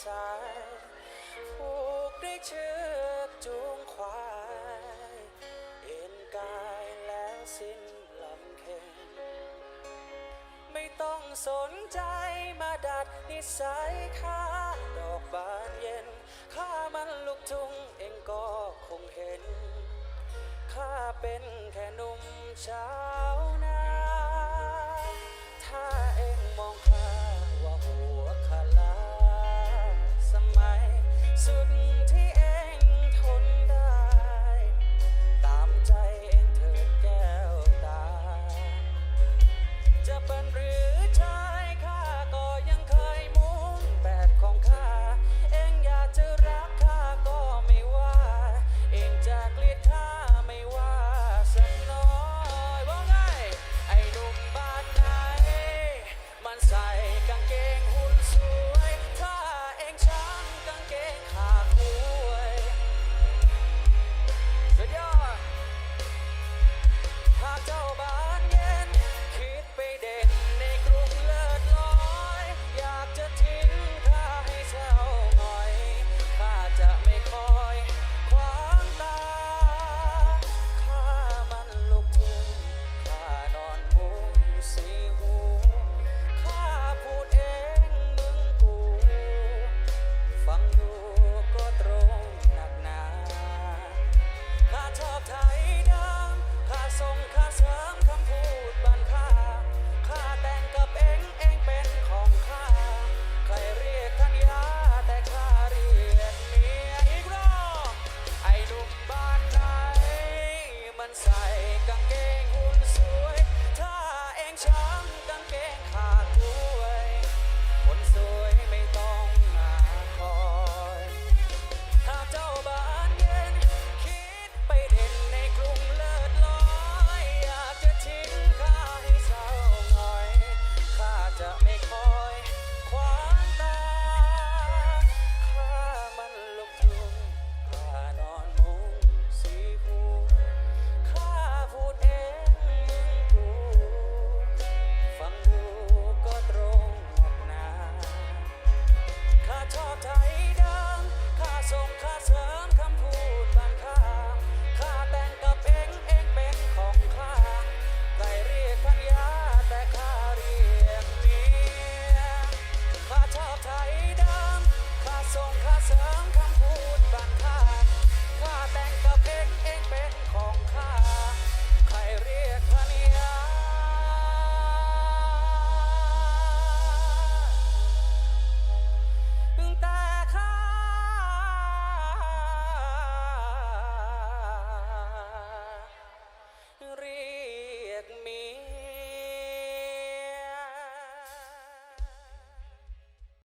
สายผูกด้วยเชือกจูงควายเอ็นกายแล้วสิ้นลำเค็งไม่ต้องสนใจมาดัดนิสัยข้าดอกบานเย็นข้ามัน